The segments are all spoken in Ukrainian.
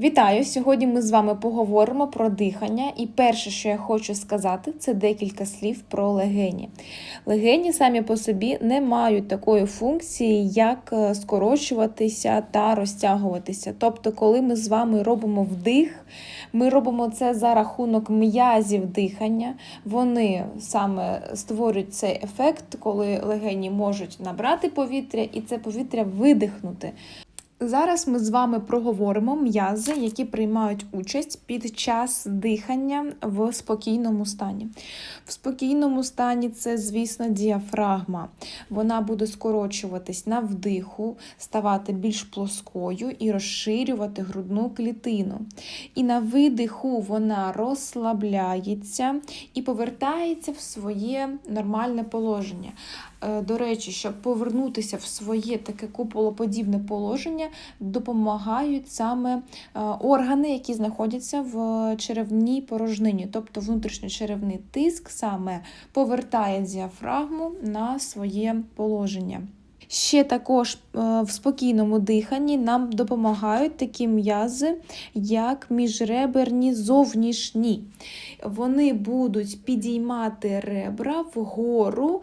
Вітаю! Сьогодні ми з вами поговоримо про дихання. І перше, що я хочу сказати, це декілька слів про легені. Легені самі по собі не мають такої функції, як е, скорочуватися та розтягуватися. Тобто, коли ми з вами робимо вдих, ми робимо це за рахунок м'язів дихання. Вони саме створюють цей ефект, коли легені можуть набрати повітря і це повітря видихнути. Зараз ми з вами проговоримо м'язи, які приймають участь під час дихання в спокійному стані. В спокійному стані це, звісно, діафрагма. Вона буде скорочуватись на вдиху, ставати більш плоскою і розширювати грудну клітину. І на видиху вона розслабляється і повертається в своє нормальне положення. Е, До речі, щоб повернутися в своє таке куполоподібне положення, допомагають саме е, органи, які знаходяться в черевній порожнині, тобто внутрішньочеревний тиск саме повертає діафрагму на своє положення. Ще також е, в спокійному диханні нам допомагають такі м'язи, як міжреберні зовнішні. Вони будуть підіймати ребра вгору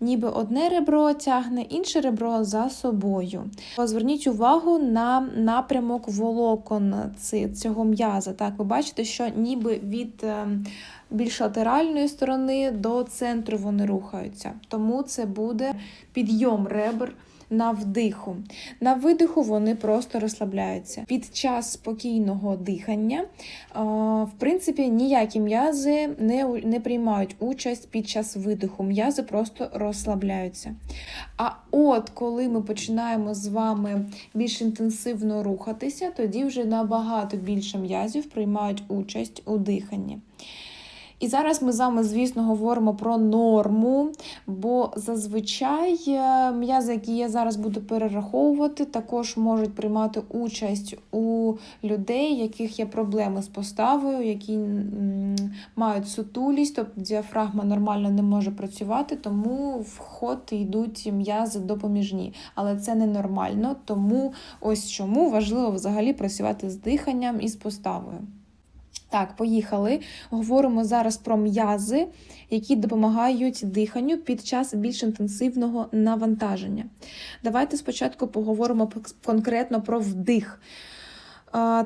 ніби одне ребро тягне, інше ребро за собою. Зверніть увагу на напрямок волокон цього м'яза. Так, ви бачите, що ніби від е, більш латеральної сторони до центру вони рухаються. Тому це буде підйом ребер на вдиху. На видиху вони просто розслабляються. Під час спокійного дихання, в принципі, ніякі м'язи не, не приймають участь під час видиху. М'язи просто розслабляються. А от коли ми починаємо з вами більш інтенсивно рухатися, тоді вже набагато більше м'язів приймають участь у диханні. І зараз ми з вами, звісно, говоримо про норму, бо зазвичай е, м'язи, які я зараз буду перераховувати, також можуть приймати участь у людей, яких є проблеми з поставою, які мають сутулість, тобто діафрагма нормально не може працювати, тому в ход йдуть м'язи допоміжні. Але це ненормально, тому ось чому важливо взагалі працювати з диханням і з поставою. Так, поїхали. Говоримо зараз про м'язи, які допомагають диханню під час більш інтенсивного навантаження. Давайте спочатку поговоримо конкретно про вдих.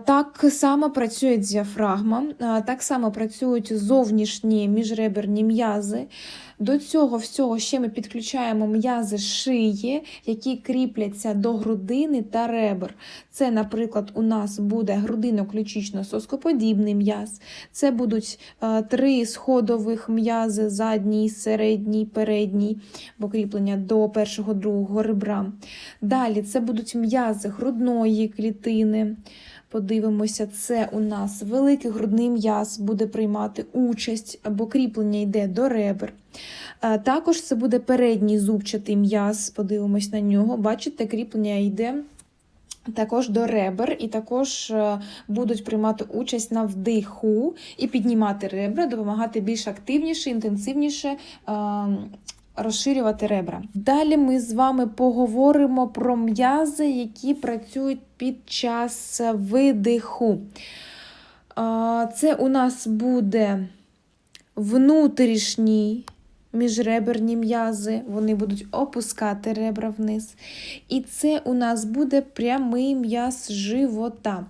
Так само працює діафрагма, так само працюють зовнішні міжреберні м'язи. До цього всього ще ми підключаємо м'язи шиї, які кріпляться до грудини та ребер. Це, наприклад, у нас буде грудино-ключично-соскоподібний м'яз. Це будуть три сходових м'язи, задній, середній, передній, бо кріплення до першого другого ребра. Далі це будуть м'язи грудної клітини. Подивимося, це у нас великий грудний м'яз буде приймати участь, або кріплення йде до ребер. Також це буде передній зубчатий м'яз, подивимось на нього. Бачите, кріплення йде. Також до ребер, і також е, будуть приймати участь на вдиху і піднімати ребра, допомагати більш активніше, інтенсивніше розширювати ребра. Далі ми з вами поговоримо про м'язи, які працюють під час видиху. Це у нас буде внутрішній міжреберні м'язи, вони будуть опускати ребра вниз. І це у нас буде прямий м'яз живота.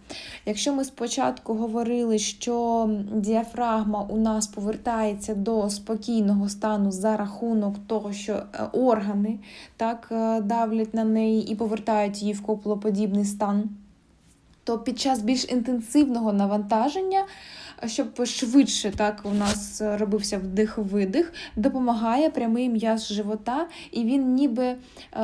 Якщо ми спочатку говорили, що діафрагма у нас повертається до спокійного стану за рахунок того, що е, органи так е, давлять на неї і повертають її в коплоподібний стан, то під час більш інтенсивного навантаження щоб швидше так у нас робився вдих-видих, допомагає прямий м'яз живота, і він ніби е,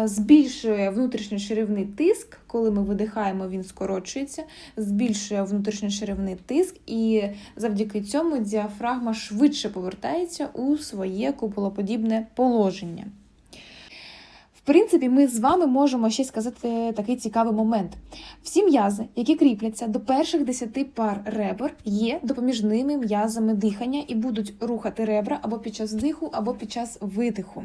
збільшує внутрішньошеревний тиск. Коли ми видихаємо, він скорочується, збільшує внутрішньошеревний тиск, і завдяки цьому діафрагма швидше повертається у своє куполоподібне положення принципі, ми з вами можемо ще сказати такий цікавий момент. Всі м'язи, які кріпляться до перших 10 пар ребер, є допоміжними м'язами дихання і будуть рухати ребра або під час диху, або під час видиху.